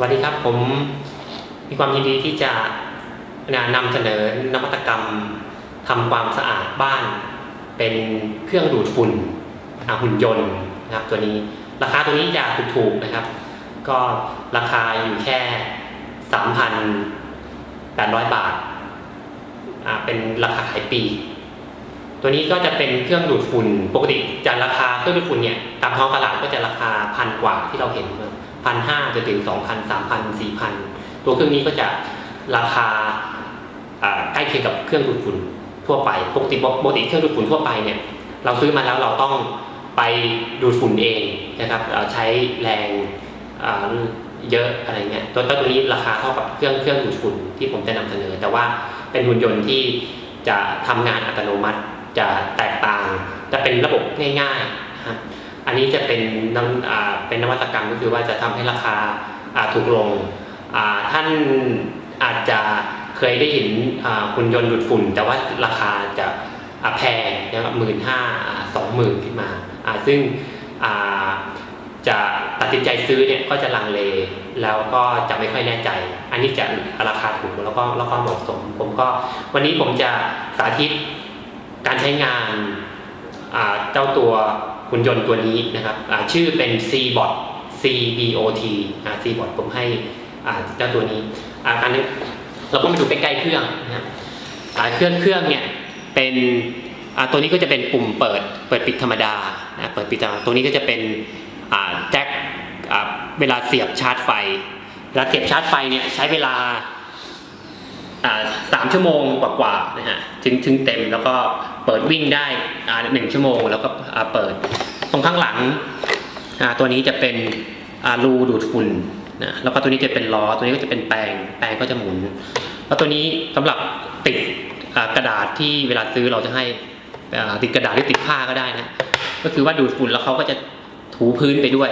วัสดีครับผมมีความยินดีที่จะนำเสนอนวัตกรรมทำความสะอาดบ้าน เป็นเครื่องดูดฝุ่นหุ่นยนต์นะครับตัวนี้ราคาตัวนี้จะถูกๆนะครับ ก็ราคาอยู่แค่ 3,800 บาทอ่าเป็นราคาขายปี ตัวนี้ก็จะเป็นเครื่องดูดฝุ่นปกติจะราคาเครื่องดูดฝุ่นเนี่ยตามท้องตลาดก็จะราคาพันกว่าที่เราเห็น พันห้าจนถึงสองพันสามพันสี่พันตัวเครื่องนี้ก็จะราคาใกล้เคียงกับเครื่องดูดฝุ่นทั่วไปปกติปกติเครื่องดูดฝุ่นทั่วไปเนี่ยเราซื้อมาแล้วเราต้องไปดูดฝุ่นเองนะครับใช้แรงเยอะอะไรเงี้ยตัวตัวนี้ราคาเท่ากับเครื่องเครื่องดูดฝุ่นที่ผมจะนำเสนอ แต่ว่าเป็นหุ่นยนต์ที่จะทำงานอัตโนมัติจะแตกต่าง จะเป็นระบบง่ายๆนะครับ อันนี้จะเป็นนเป็นนวัตกรรมก็คือว่าจะทำให้ราคาถูกลง ท่านอาจจะเคยได้เห็นหุ่นยนต์ดูดฝุ่น แต่ว่าราคาจะแพงนะครับหมื่นห้าสองหมื่นขึ้นมา ซึ่งจะตัดสินใจซื้อเนี่ยก็จะลังเล แล้วก็จะไม่ค่อยแน่ใจ อันนี้จะราคาถูกแล้วก็แล้วก็เหมาะสม ผมก็วันนี้ผมจะสาธิตการใช้งานเจ้าตัว หุ่นยนต์ตัวนี้นะครับชื่อเป็น C-bot C-B-O-T C-bot ผมให้เจ้าตัวนี้อันนี้เราก็มาดูใกล้ๆเครื่องนะครับเครื่องเครื่องเนี่ยเป็นตัวนี้ก็จะเป็นปุ่มเปิดเปิดปิดธรรมดานะเปิดปิดธรรมดาตัวนี้ก็จะเป็นแจ็คเวลาเสียบชาร์จไฟเวลาเสียบชาร์จไฟเนี่ยใช้เวลาสามชั่วโมงกว่าๆนะฮะถึงถึงเต็มแล้วก็เปิดวิ่งได้หนึ่งชั่วโมง แล้วก็ เปิด ตรงข้างหลังตัวนี้จะเป็นรูดูดฝุ่นนะแล้วก็ตัวนี้จะเป็นล้อตัวนี้ก็จะเป็นแปรงแปรงก็จะหมุน แล้วตัวนี้สำหรับติดกระดาษที่เวลาซื้อเราจะให้ติดกระดาษหรือติดผ้าก็ได้นะก็คือว่าดูดฝุ่นแล้วเขาก็จะถูพื้นไปด้วย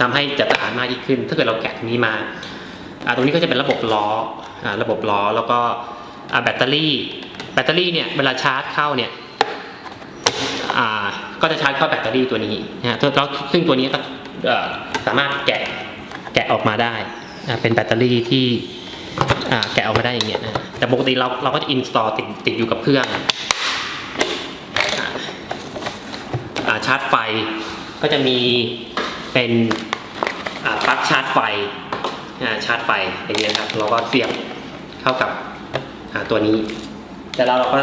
ทำให้จะสะอาดมากยิ่งขึ้น ถ้าเกิดเราแกะตรงนี้มาตรงนี้ก็จะเป็นระบบล้ออระบบล้อแล้วก็แบตเตอรี่ แบตเตอรี่เนี่ยเวลาชาร์จเข้าเนี่ย ก็จะชาร์จเข้าแบตเตอรี่ตัวนี้นะฮะแล้วซึ่งตัวนี้ก็สามารถแกะแกะออกมาได้อ่าเป็นแบตเตอรี่ที่แกะออกมาได้อย่างเงี้ยนะแต่ปกติเราเราก็จะอินสตอลติดติดอยู่กับเครื่องอชาร์จไฟก็จะมีเป็นปลั๊กชาร์จไฟชาร์จไฟอย่างเงี้ยครับเราก็เสียบเข้ากับตัวนี้ แต่แล้วเราก็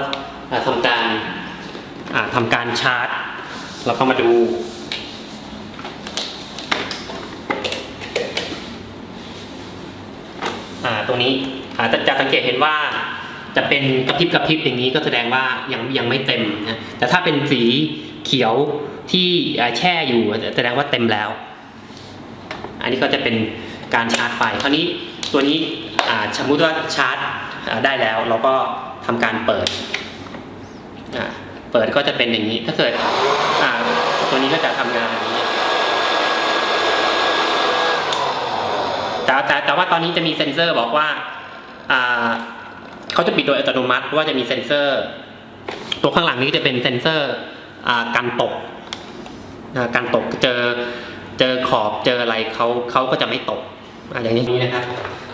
ทำการทำการชาร์จ เราก็มาดู อ่าตรงนี้อ่าจะจะสังเกตเห็นว่าจะเป็นกระพริบกระพริบอย่างนี้ก็แสดงว่ายังยังไม่เต็มนะแต่ถ้าเป็นสีเขียวที่แช่อยู่แสดงว่าเต็มแล้ว อันนี้ก็จะเป็นการชาร์จไฟคราวนี้ตัวนี้สมมติว่าชาร์จได้แล้ว เราก็ทำการเปิดอ่า เปิดก็จะเป็นอย่างนี้ ถ้าเกิดตัวนี้ก็จะทำงานอย่างนี้แต่แต่แต่ว่าตอนนี้จะมีเซ็นเซอร์บอกว่าอ่าเขาจะปิดโดยอัตโนมัติว่าจะมีเซ็นเซอร์ ตัวข้างหลังนี้จะเป็นเซ็นเซอร์อ่ากันตกอ่ากันตกเจอเจอขอบเจออะไรเขาเขาก็จะไม่ตกอ่าอย่างนี้นะครับ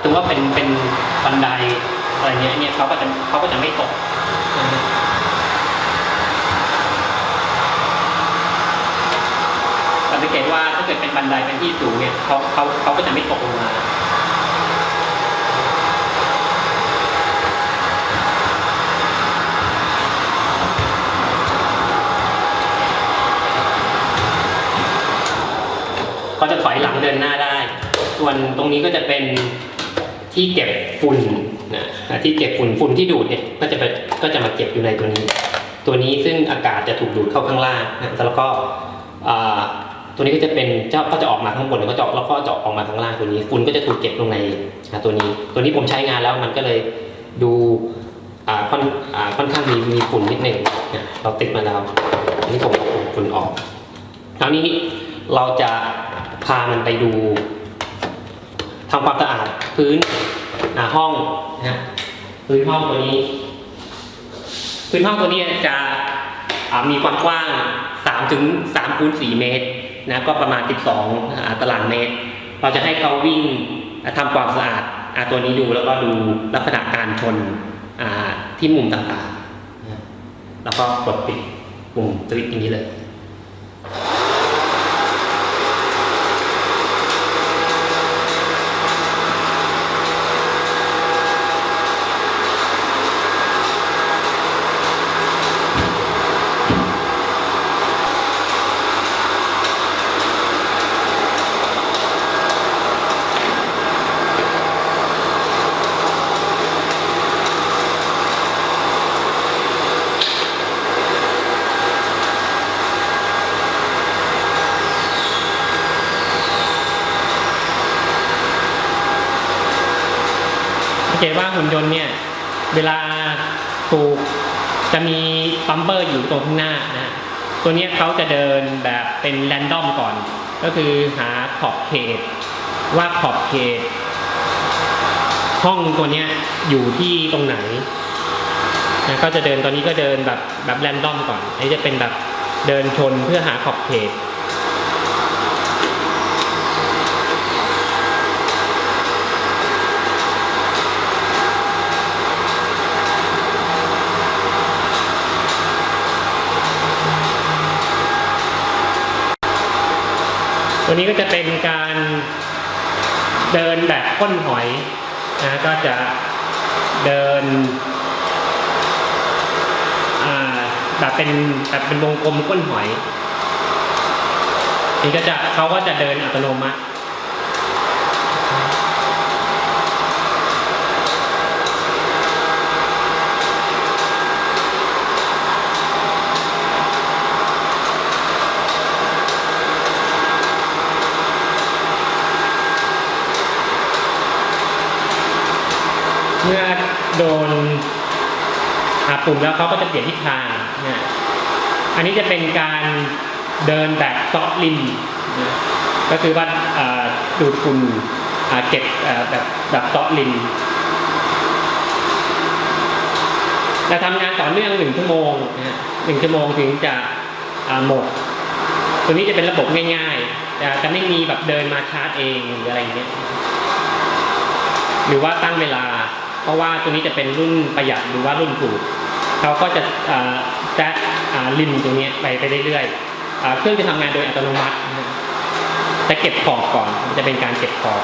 ถือว่าเป็นเป็นบันไดอะไรเงี้ยเนี่ยเขาก็จะเขาก็จะไม่ตกสัง เกตว่าถ้าเกิดเป็นบันไดเป็นที่สูงเนี่ยเขาเขาเขาก็จะไม่ตกลงมาก็จะถอยหลังเดินหน้าได้ ส่วนตรงนี้ก็จะเป็นที่เก็บฝุ่นนะที่เก็บฝุ่นฝุ่นที่ดูดเนี่ยก็จะไปก็จะมาเก็บอยู่ในตัวนี้ ตัวนี้ซึ่งอากาศจะถูกดูดเข้าข้างล่างนะแล้วก็ ตัวนี้ก็จะเป็นเจ้าก็จะออกมาข้างบนแล้วก็จะแล้วก็จะออกมาข้างล่างตัวนี้ฝุ่นก็จะถูกเก็บลงในตัวนี้ ตัวนี้ผมใช้งานแล้วมันก็เลยดูค่อนค่อนข้างมีมีฝุ่นนิดหนึ่งนะเราติดมาแล้วอันนี้ผมเอาฝุ่นออกคราวนี้เราจะพามันไปดูทำความสะอาดพื้นห้องนะฮะพื้นห้องตัวนี้ พื้นห้องตัวนี้จะมีความกว้าง3ถึง3คูณ4เมตร นะก็ประมาณ 12 ตารางเมตร เราจะให้เขาวิ่งอะทำความสะอาดอตัวนี้ดูแล้วก็ดูลักษณะการชนที่มุมต่างๆ แล้วก็กดปิดปุ่มสวิตช์อย่างนี้เลย สังหุ่นยนต์เนี่ย เวลาถูกจะมีปั๊มเบอร์อยู่ตรงข้างหน้านะตัวเนี้ยเขาจะเดินแบบเป็นแรนดอมก่อน ก็คือหาขอบเขต ว่าขอบเขต ห้องตัวเนี้ยอยู่ที่ตรงไหนนะก็จะเดินตอนนี้ก็เดินแบบแบบแรนดอมก่อนอันนี้จะเป็นแบบเดินชนเพื่อหาขอบเขต ตัวนี้ก็จะเป็นการเดินแบบก้นหอยนะก็จะเดินแบบเป็นแบบเป็นวงกลมก้นหอยนี่ก็จะเขาก็จะเดินอัตโนมัติ เมื่อโดนอาปุ่ม แล้วเขาก็จะเปลี่ยนทิศทางนะอันนี้จะเป็นการเดินแบบเซาะริมนะก็คือว่าดูดฝุ่นเก็บแบบแบบเซาะริมจะทำงานต่อเนื่องหนึ่งชั่วโมงนะฮะหนึ่งชั่วโมงถึงจะหมด ตัวนี้จะเป็นระบบง่ายๆ จะไม่มีแบบเดินมาชาร์จเองหรืออะไรเงี้ย หรือว่าตั้งเวลา เพราะว่าตัวนี้จะเป็นรุ่นประหยัดหรือว่ารุ่นถูก เขาก็จะจะอ่าริมตรงนี้ไปไปเรื่อยๆเครื่องจะทำงานโดยอัตโนมัติจะเก็บขอบก่อน จะเป็นการเก็บขอบ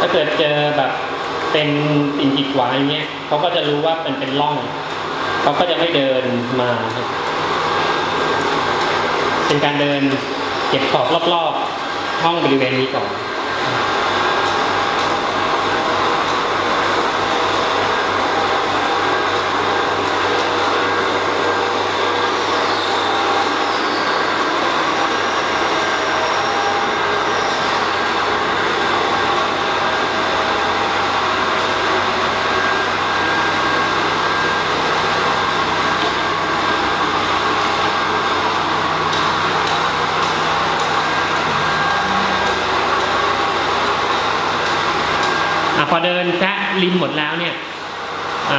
ถ้าเกิดเจอแบบ เป็นสิ่งกีดขวาอย่างเงี้ยเขาก็จะรู้ว่ามันเป็นร่องเขาก็จะไม่เดินมา เป็นการเดินเก็บขอบรอบๆห้องบริเวณนี้ก่อน อะพอเดินแทะริมหม ดแล้วเนี่ย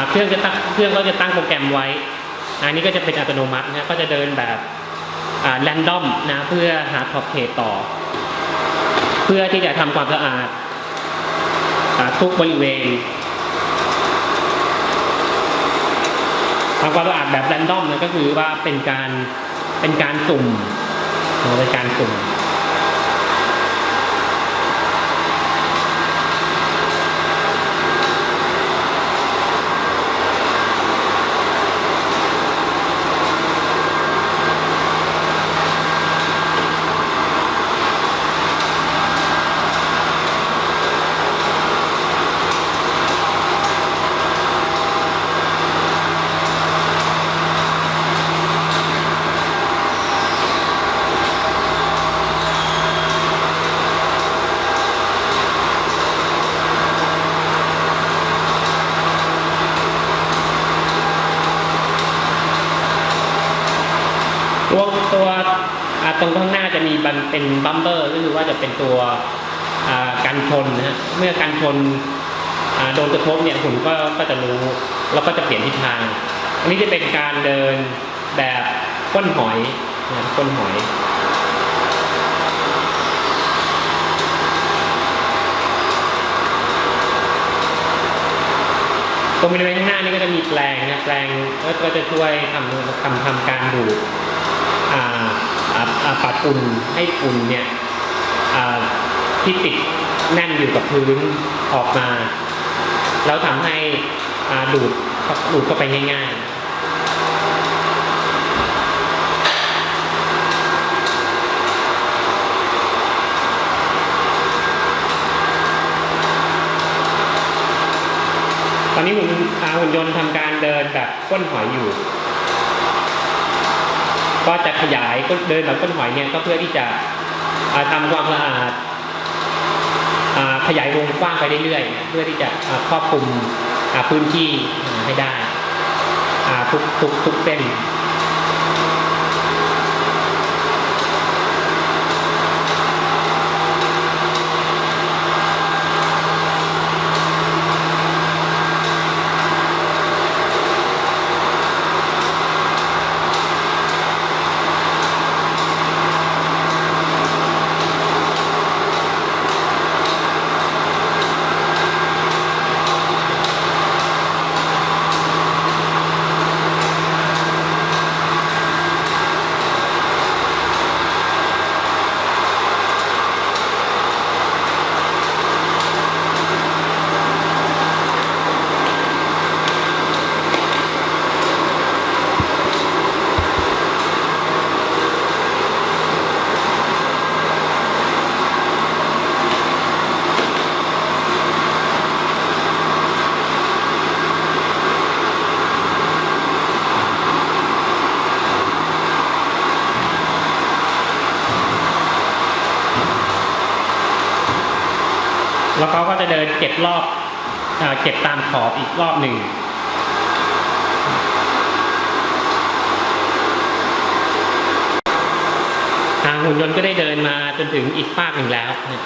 เครื่องจะตั้งเครื่องก็จะตั้งโปรแกรมไว้ อันนี้ก็จะเป็นอัตโนมัตินะก็จะเดินแบบแรนดอมนะเพื่อหาขอบเขตต่อ เพื่อที่จะทำความสะอาดอทุกบริเวณทำความสะอาดแบบแรนดอมนะก็คือว่าเป็นการเป็นการสุ่มเป็นการสุ่ม ตัวตัวอ่าตรงข้างหน้าจะมีบัน เป็นบัมเบอร์ก็คือว่าจะเป็นตัวกันชนนะฮะเมื่อกันชนโดนกระทบเนี่ยหุ่นก็ก็จะรู้แล้วก็จะเปลี่ยนทิศทาง อันนี้จะเป็นการเดินแบบก้นหอยนะก้นหอยตรงบริเวณข้างหน้านี่ก็จะมีแปลงนะแปลงก็จะช่วยทำทำทำการดูด ปัดฝุ่นให้ฝุ่นเนี่ยที่ติดแน่นอยู่กับพื้นออกมา แล้วทำให้ดูดดูดเข้าไปง่ายๆตอนนี้หุ่นหุ่นยนต์ทำการเดินแบบก้นหอยอยู่ ก็จะขยายก็เดินแบบก้นหอยเนี่ยก็เพื่อที่จะอ่าทำความสะอาดอขยายวงกว้างไปเรื่อยๆ เพื่อที่จะครอบคลุมพื้นที่ให้ได้ทุกทุกทุกเส้น แล้ว เก็บรอบอเก็บตามขอบอีกรอบหนึ่งทางหุ่นยนต์ก็ได้เดินมาจนถึงอีกฝากหนึ่งแล้วนะ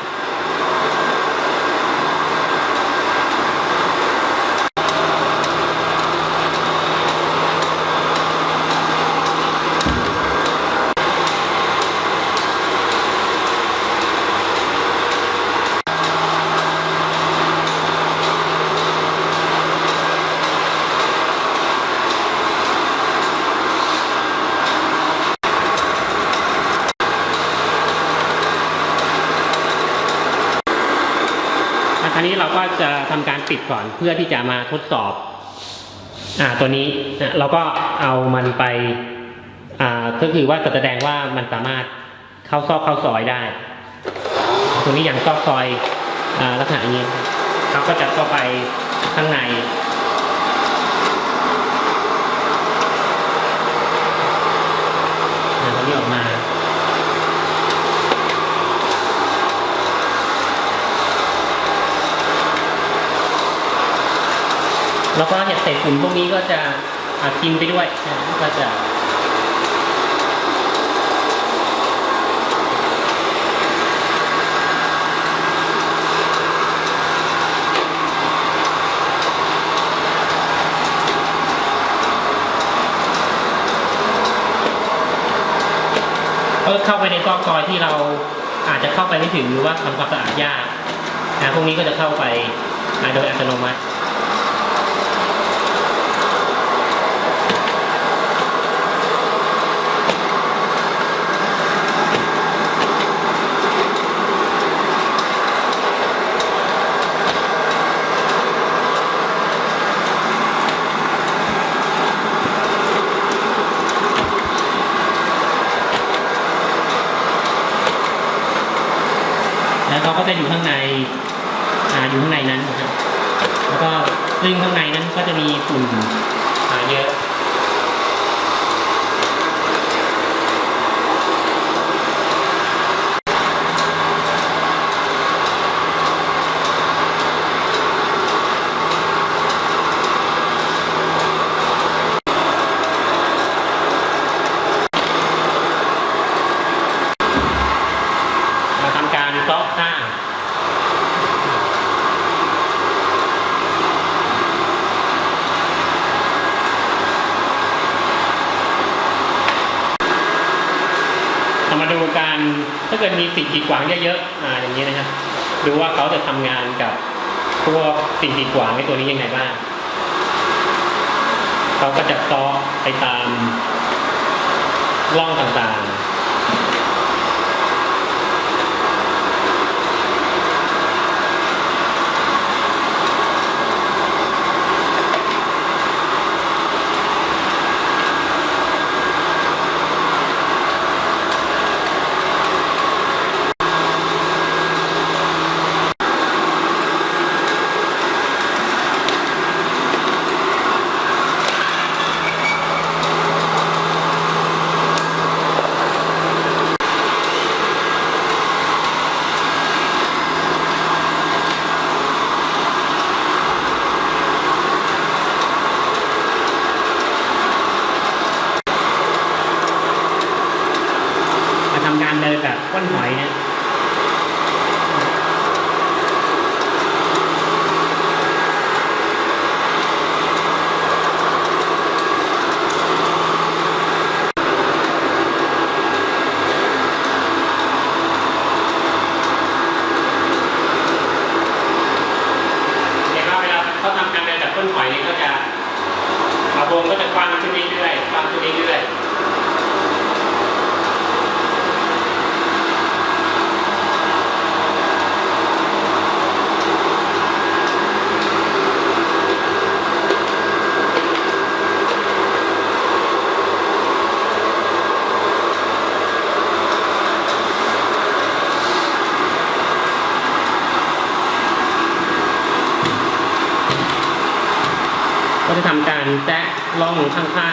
อะคราวนี้เราก็จะ ทำการปิดก่อนเพื่อที่จะมาทดสอบอ่าตัวนี้นะเราก็เอามันไปอ่าก็คือว่าจะแสดงว่ามันสามารถเข้าซอกเข้าซอยได้ ตัวนี้อย่างซอกซอยอ่าลักษณะอย่างนี้เขาก็จะเข้าไปข้างใน เศษฝุ่นพวกนี้ก็จะกินไปด้วยนะก็จะก็เข้าไปในซอกซอยที่เราอาจจะเข้าไปไม่ถึงหรือว่าทำความสะอาดยากนะพวกนี้ก็จะเข้าไปโดยอัตโนมัติ 嗯 มาดูการถ้าเกิดมีสิ่งกีดขวางเยอะๆออย่างนี้นะครับดูว่าเขาจะทำงานกับพวกสิ่งกีดขวางในตัวนี้ยังไงบ้างเขาก็จะต้อไปตามร่องต่างๆ ลองหนูข้าง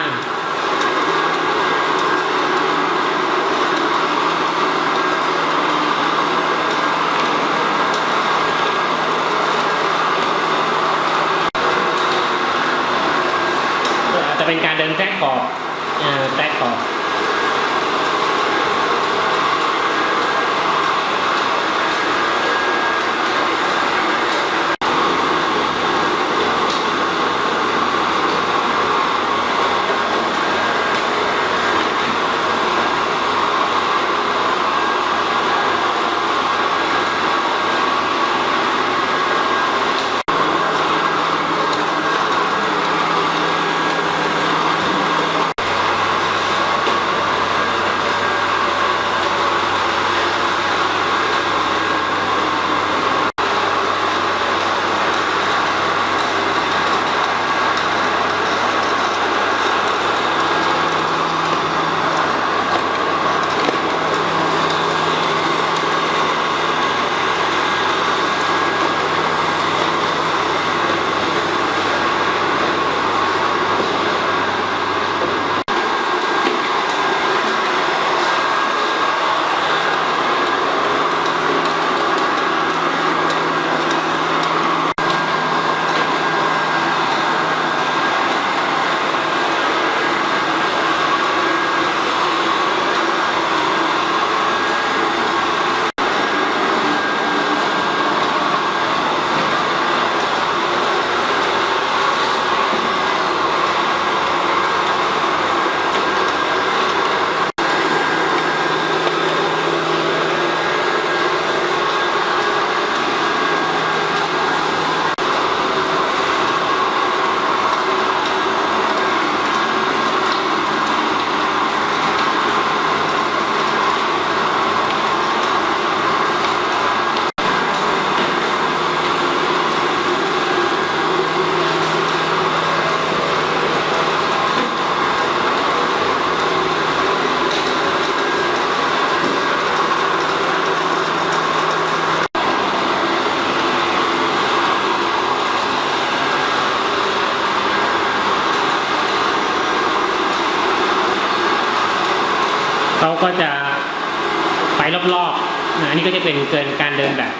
นี้ก็จะเป็นเกินการเดินแบบ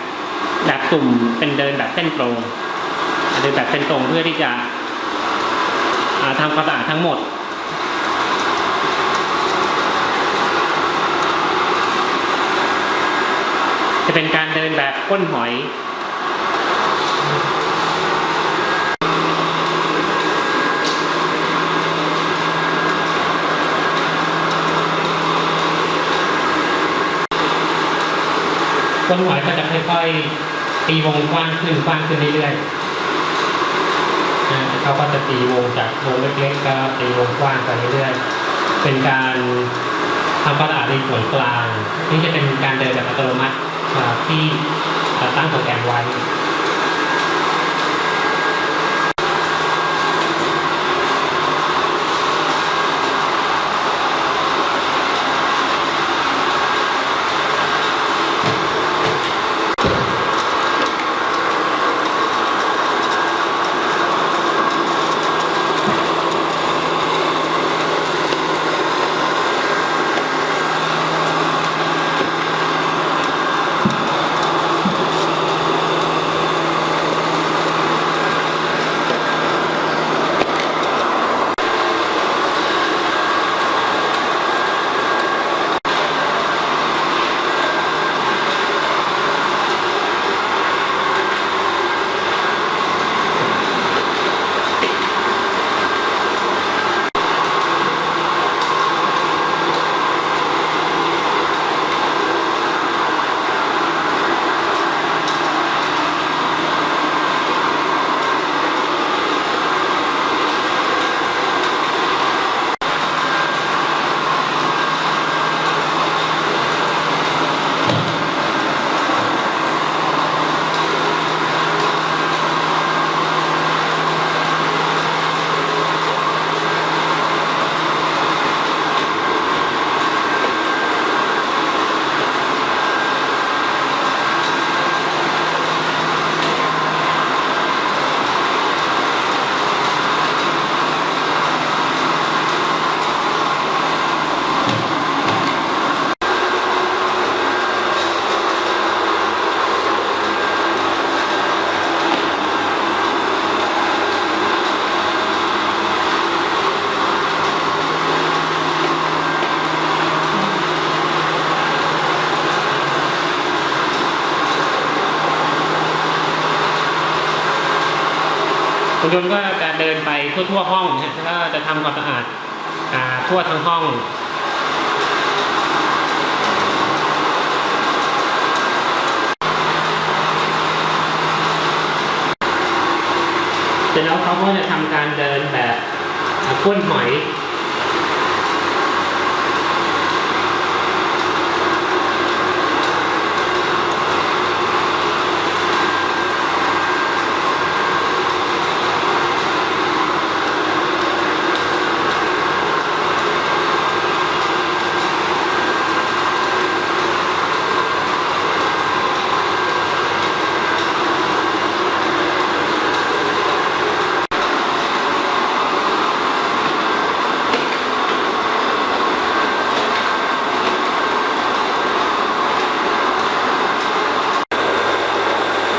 แบบกลุ่มเป็นเดินแบบเส้นตรงเดินแบบเส้นตรงเพื่อที่จะทำความสะอาดทั้งหมดจะเป็นการเดินแบบก้นหอย ต้นหอยก็จะค่อยๆตีวงกว้างขึ้นกว้างขึ้นเรื่อยๆเขาก็จะตีวงจากวงเล็กๆก็ตีวงกว้างไปเรื่อยๆ เป็นการทำความสะอาดในส่วนกลาง นี่จะเป็นการเดินแบบอัตโนมัติที่ตั้งโปรแกรมไว้ คนก็จะเดินไปทั่วๆห้องนะแล้วก็จะทำความสะอาดอ่าทั่วทั้งห้องเสร็จแล้วเขาก็จะทำการเดินแบบก้นหอย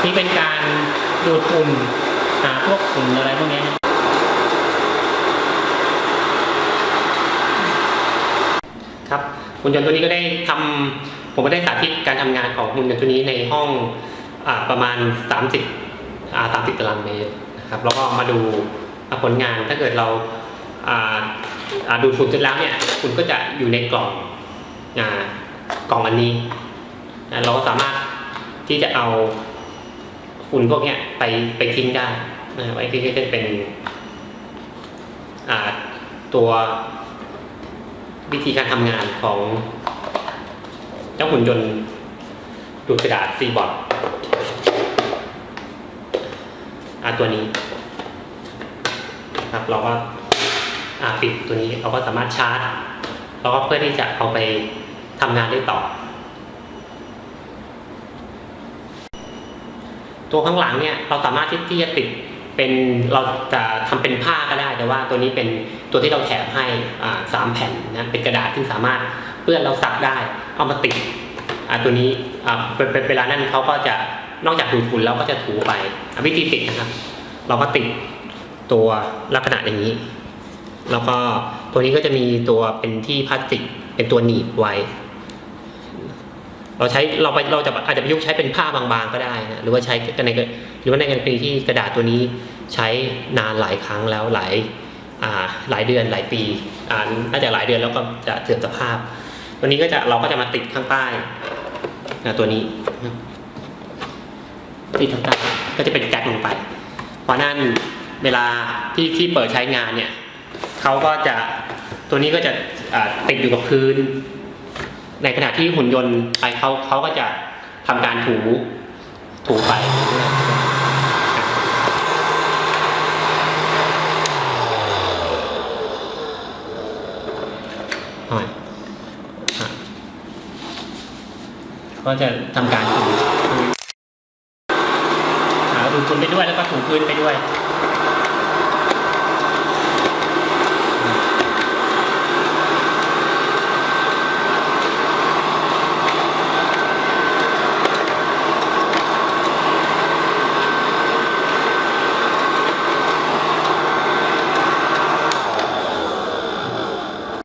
นี่เป็นการ ดูดฝุ่นหาพวกฝุ่นอะไรพวกนี้ครับหุ่นยนต์ตัวนี้ก็ได้ทำผมก็ได้สาธิตการทำงานของหุ่นยนต์ตัวนี้ในห้องอประมาณ 30อ่า30ตารางเมตรนะครับแล้วก็มาดูผลงานถ้าเกิดเราดูฝุ่นเสร็จแล้วเนี่ยฝุ่นก็จะอยู่ในกล่องอกล่องอันนี้ เราก็สามารถที่จะเอา ฝุ่นพวกเนี้ยไปไปทิ้งได้นะไว้ที่ที่เป็นอ่าตัววิธีการทำงานของเจ้าหุ่นยนต์ดูดกระดาษซีบอร์ดอาตัวนี้ครับเราก็อาปิดตัวนี้เราก็สามารถชาร์จ แล้วก็เพื่อที่จะเอาไปทำงานได้ต่อ ตัวข้างหลังเนี่ยเราสามารถที่จะติดเป็นเราจะทำเป็นผ้าก็ได้ แต่ว่าตัวนี้เป็นตัวที่เราแถมให้สามแผ่นนะเป็นกระดาษที่สามารถเปื้อนเราซักได้เอามาติดตัวนี้เป็นเวลานั้นเขาก็จะนอกจากดูดฝุ่นแล้วก็จะถูไปอวิธีติดนะครับ เราก็ติดตัวลักษณะอย่างนี้ แล้วก็ตัวนี้ก็จะมีตัวเป็นที่พลาสติกเป็นตัวหนีบไว้ เราใช้เราไปเราจะอาจจะประยุกต์ใช้เป็นผ้าบางๆก็ได้นะหรือว่าใช้ในหรือว่าในกรณีที่กระดาษตัวนี้ใช้นานหลายครั้งแล้วหลายาหลายเดือนหลายปีอ่าน่าจะหลายเดือนแล้วก็จะเสื่อมสภาพ ตัวนี้ก็จะเราก็จะมาติดข้างใต้นะตัวนี้ติดข้างใต้ก็จะเป็นแก๊สลงไป เพราะนั่นเวลาที่ที่เปิดใช้งานเนี่ยเขาก็จะตัวนี้ก็จะติดอยู่กับพื้น ในขณะที่หุ่นยนต์ไปเขาเขาก็จะทำการถูถูไปหน่อยอะก็จะทำการถูถูอ่าดูดฝุ่นไปด้วยแล้วก็ถูพื้นไปด้วย